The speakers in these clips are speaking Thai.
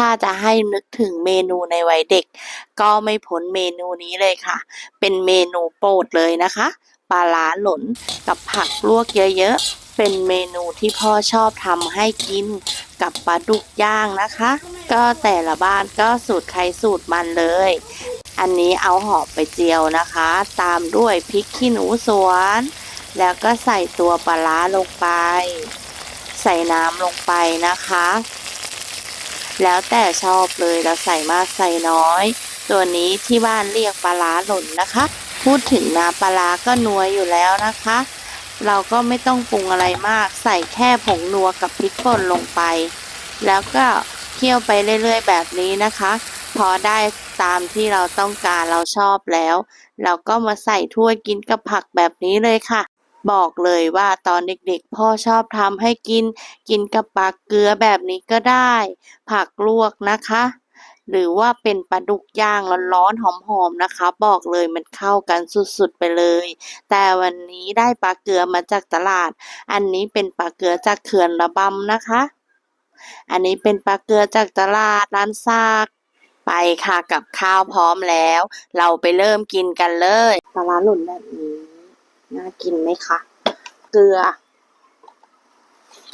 ถ้าจะให้นึกถึงเมนูในวัยเด็ก ก็ไม่พ้นเมนูนี้เลยค่ะ เป็นเมนูโปรดเลยนะคะปลาร้าหลนกับผักลวกเยอะๆ เป็นเมนูที่พ่อชอบทำให้กินกับปลาดุกย่างนะคะ ก็แต่ละบ้านก็สูตรใครสูตรมันเลย อันนี้เอาหอมไปเจียวนะคะ ตามด้วยพริกขี้หนูสวน แล้วก็ใส่ตัวปลาร้าลงไป ใส่น้ำลงไปนะคะ แล้วแต่ชอบเลยเราใส่มากใส่น้อย ตัวนี้ที่บ้านเรียกปลาร้าหล่นนะคะ พูดถึงน้ำปลาร้าก็นัวอยู่แล้วนะคะ เราก็ไม่ต้องปรุงอะไรมาก ใส่แค่ผงนัวกับพริกป่นลงไป แล้วก็เคี่ยวไปเรื่อยๆ แบบนี้นะคะ พอได้ตามที่เราต้องการเราชอบแล้ว เราก็มาใส่ถ้วยกินกับผักแบบนี้เลยค่ะ บอกเลยว่าตอนเด็กๆ พ่อชอบทำให้กิน กินกับปลาเกลือแบบนี้ก็ได้ ผักลวกนะคะ หรือว่าเป็นปลาดุกย่างร้อนๆหอมๆนะคะ บอกเลยมันเข้ากันสุดๆไปเลย แต่วันนี้ได้ปลาเกลือมาจากตลาด อันนี้เป็นปลาเกลือจากเขื่อนระบำนะคะ อันนี้เป็นปลาเกลือจากตลาดร้านซากไปค่ะกับข้าวพร้อมแล้ว เราไปเริ่มกินกันเลยปลาหล่นแบบนี้ น่ากินไหมคะ เกลือ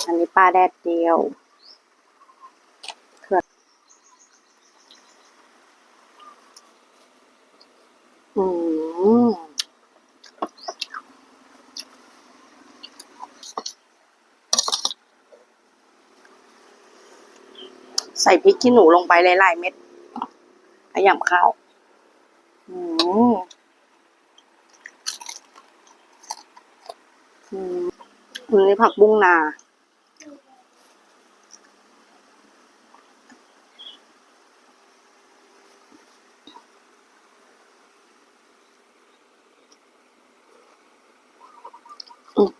อันนี้ปลาแดดเดียวเกลืออืมใส่พริกขี้หนูลงไปหลายๆเม็ดขยำข้าว อืม อืมอันนี้ผักบุ้งนา อือ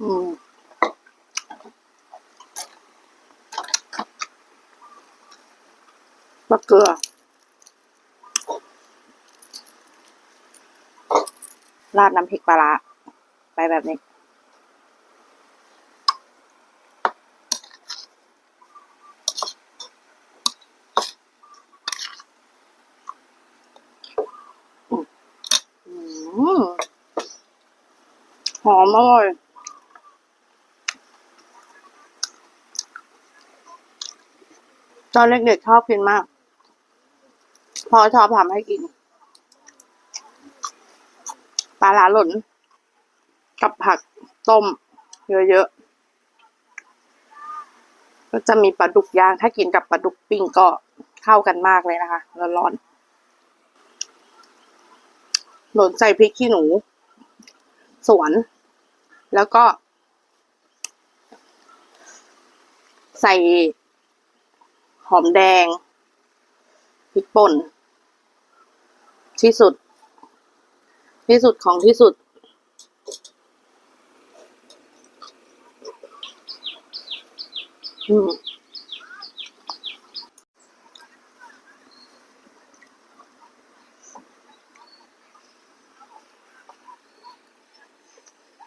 อืม มะเกลือ ราดน้ำพริกปลาร้าไปแบบนี้ หอมอร่อยตอนเด็กๆชอบกินมาก พอชอบทำให้กิน ปลาหลาหล่น กับผักต้ม เยอะๆ ก็จะมีปลาดุกย่าง ถ้ากินกับปลาดุกปิ้งก็เข้ากันมากเลยนะคะ ร้อนๆหล่นใส่พริกขี้หนู สวน แล้วก็ ใส่หอมแดงพริกป่น ที่สุด ที่สุดของที่สุด อืม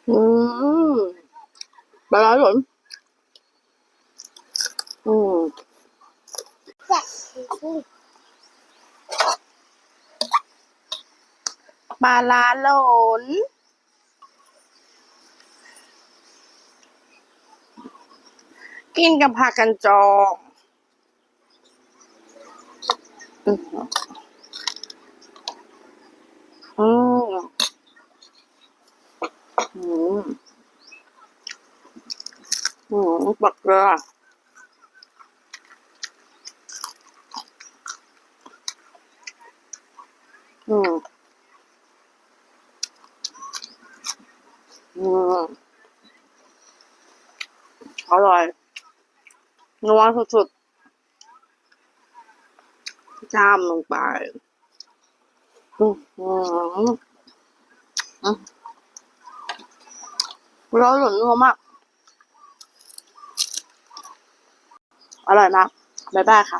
อืมปลาร้าหล่นอืม ปลาร้าหล่นกินกับผักกันจองอืมอืมอืมอืมปักเกลืออืม อืมอ ร่อยนัวสุดๆจ้ามลงไปอืมอืมอืมร้อนหล่นนัวมาก อร่อยมาก บ๊ายบายค่ะ